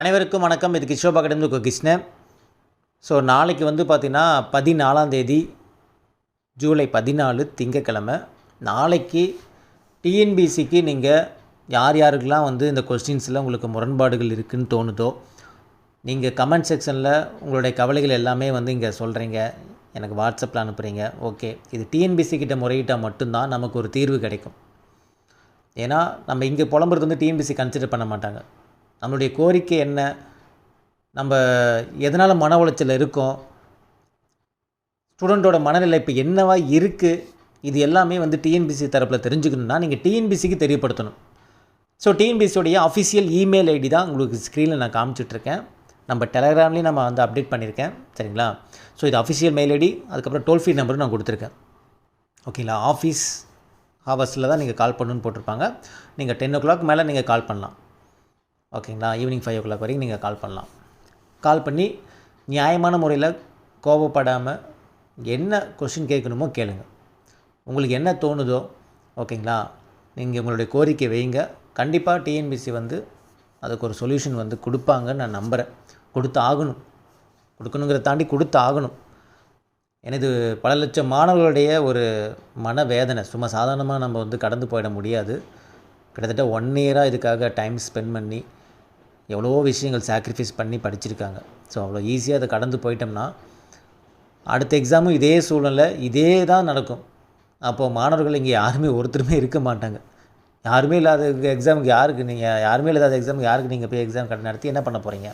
அனைவருக்கும் வணக்கம். இது கிஷோபா கடந்து கிருஷ்ணன். ஸோ நாளைக்கு வந்து பார்த்திங்கன்னா பதினாலாம் தேதி ஜூலை பதினாலு திங்கக்கிழமை. நாளைக்கு டிஎன்பிசிக்கு நீங்கள் யார் யாருக்கெல்லாம் வந்து இந்த கொஸ்டின்ஸில் உங்களுக்கு முரண்பாடுகள் இருக்குதுன்னு தோணுதோ நீங்கள் கமெண்ட் செக்ஷனில் உங்களுடைய கவலைகள் எல்லாமே வந்து இங்கே சொல்கிறீங்க எனக்கு வாட்ஸ்அப்பில் அனுப்புகிறீங்க ஓகே இது டிஎன்பிசி கிட்ட முறையிட்டால் மட்டும்தான் நமக்கு ஒரு தீர்வு கிடைக்கும். ஏன்னா நம்ம இங்கே புலம்புறது வந்து டிஎன்பிசி கன்சிடர் பண்ண மாட்டாங்க. நம்மளுடைய கோரிக்கை என்ன? நம்ம எதனால் மன உளைச்சல் இருக்கோம்? ஸ்டூடெண்ட்டோட மனநிலை இப்போ என்னவா இருக்குது இது எல்லாமே வந்து டிஎன்பிசி தரப்பில் தெரிஞ்சுக்கணுன்னா நீங்கள் டிஎன்பிசிக்கு தெரியப்படுத்தணும். ஸோ டிஎன்பிசியோடைய அஃபிஷியல் இமெயில் ஐடி தான் உங்களுக்கு ஸ்க்ரீனில் நான் காமிச்சிட்ருக்கேன் நம்ம டெலகிராம்லேயும் நம்ம வந்து அப்டேட் பண்ணியிருக்கேன். சரிங்களா? ஸோ இது அஃபிஷியல் மெயில் ஐடி அதுக்கப்புறம் டோல் ஃப்ரீ நம்பரும் நான் கொடுத்துருக்கேன். ஓகேங்களா ஆஃபீஸ் ஹவர்ஸில் தான் நீங்கள் கால் பண்ணணுன்னு போட்டிருப்பாங்க. நீங்கள் டென் ஓ கிளாக் மேலே நீங்கள் கால் பண்ணலாம். ஓகேங்களா? ஈவினிங் ஃபைவ் ஓ கிளாக் வரைக்கும் நீங்கள் கால் பண்ணலாம். கால் பண்ணி நியாயமான முறையில் கோபப்படாமல் என்ன கொஷின் கேட்கணுமோ கேளுங்க. உங்களுக்கு என்ன தோணுதோ ஓகேங்களா? நீங்கள் உங்களுடைய கோரிக்கை வைங்க. கண்டிப்பாக டிஎன்பிசி வந்து அதுக்கு ஒரு சொல்யூஷன் வந்து கொடுப்பாங்கன்னு நான் நம்புகிறேன் கொடுத்து ஆகணும் கொடுக்கணுங்கிறத தாண்டி கொடுத்து ஆகணும் எனது பல லட்சம் மாணவர்களுடைய ஒரு மனவேதனை சும்மா சாதாரணமாக நம்ம வந்து கடந்து போயிட முடியாது. கிட்டத்தட்ட ஒன் இயராக இதுக்காக டைம் ஸ்பெண்ட் பண்ணி எவ்வளோ விஷயங்கள் சாக்ரிஃபைஸ் பண்ணி படிச்சிருக்காங்க. ஸோ அவ்வளோ ஈஸியாக அதை கடந்து போயிட்டோம்னா அடுத்த எக்ஸாமும் இதே சூழ்நிலை இதே தான் நடக்கும். அப்போது மாணவர்கள் இங்கே யாருமே ஒருத்தருமே இருக்க மாட்டாங்க. யாருமே இல்லாத எக்ஸாமுக்கு யாருக்கு நீங்கள் யாருமே இல்லாத எக்ஸாமுக்கு யாருக்கு நீங்கள் போய் எக்ஸாம் கடை நடத்தி என்ன பண்ண போகிறீங்க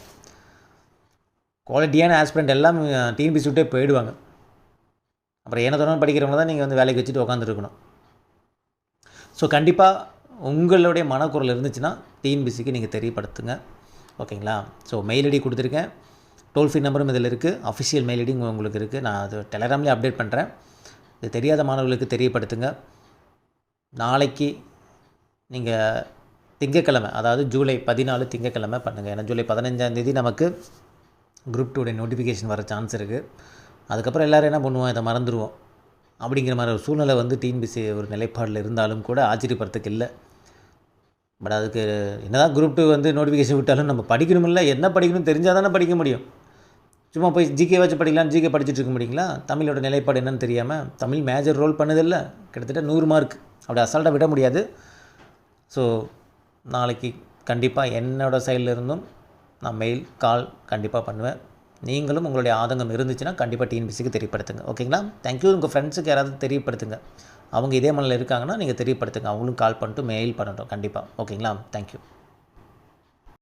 குவாலிட்டியான ஆஸ்பிரண்ட் எல்லாம் டிஎன்பிசி விட்டே போயிடுவாங்க. அப்புறம் என்ன தொடர்ந்து படிக்கிறவங்க தான் நீங்கள் வந்து வேலைக்கு வச்சுட்டு உட்காந்துருக்கணும் ஸோ கண்டிப்பாக உங்களுடைய மனக்குரல் இருந்துச்சுன்னா டிஎன்பிசிக்கு நீங்கள் தெரியப்படுத்துங்க. ஓகேங்களா? ஸோ மெயில் ஐடி கொடுத்துருக்கேன். டோல் ஃப்ரீ நம்பரும் இதில் இருக்குது அஃபிஷியல் மெயில் ஐடி உங்களுக்கு இருக்குது நான் அது டெலகிராம்லேயே அப்டேட் பண்ணுறேன் இது தெரியாத மாணவர்களுக்கு தெரியப்படுத்துங்க. நாளைக்கு நீங்கள் திங்கக்கிழமை அதாவது ஜூலை பதினாலு திங்கக்கிழமை பண்ணுங்கள் ஏன்னா ஜூலை பதினஞ்சாந்தேதி நமக்கு குரூப் டூடைய நோட்டிஃபிகேஷன் வர சான்ஸ் இருக்குது அதுக்கப்புறம் எல்லோரும் என்ன பண்ணுவோம்? இதை மறந்துடுவோம் அப்படிங்கிற மாதிரி ஒரு சூழ்நிலை வந்து டிஎன்பிசி ஒரு நிலைப்பாடில் இருந்தாலும் கூட ஆச்சரியப்படுறதுக்கு இல்லை. பட் அதுக்கு என்னதான் குரூப் டூ வந்து நோட்டிஃபிகேஷன் விட்டாலும் நம்ம படிக்கணுமில்ல என்ன படிக்கணும் தெரிஞ்சால் தானே படிக்க முடியும். சும்மா போய் ஜிகே வச்சு படிக்கலாம் ஜிகே படிச்சுட்டு இருக்க முடியுங்களா? தமிழோட நிலைப்பாடு என்னன்னு தெரியாமல் தமிழ் மேஜர் ரோல் பண்ணதில்ல. கிட்டத்தட்ட நூறு மார்க் அப்படி அசால்ட்டாக விட முடியாது. ஸோ நாளைக்கு கண்டிப்பாக என்னோடய சைடில் இருந்தும் நான் மெயில் கால் கண்டிப்பாக பண்ணுவேன். நீங்களும் உங்களுடைய ஆதங்கம் இருந்துச்சுன்னா கண்டிப்பாக டிஎன்பிசிக்கு தெரியப்படுத்துங்க. ஓகேங்களா தேங்க்யூ உங்கள் ஃப்ரெண்ட்ஸுக்கு யாராவது தெரியப்படுத்துங்க. அவங்க இதே மண்ணில் இருக்காங்கன்னா நீங்கள் தெரியப்படுத்துங்க. அவங்களும் கால் பண்ணிட்டு மெயில் பண்ணட்டும். கண்டிப்பாக ஓகேங்களா தேங்க்யூ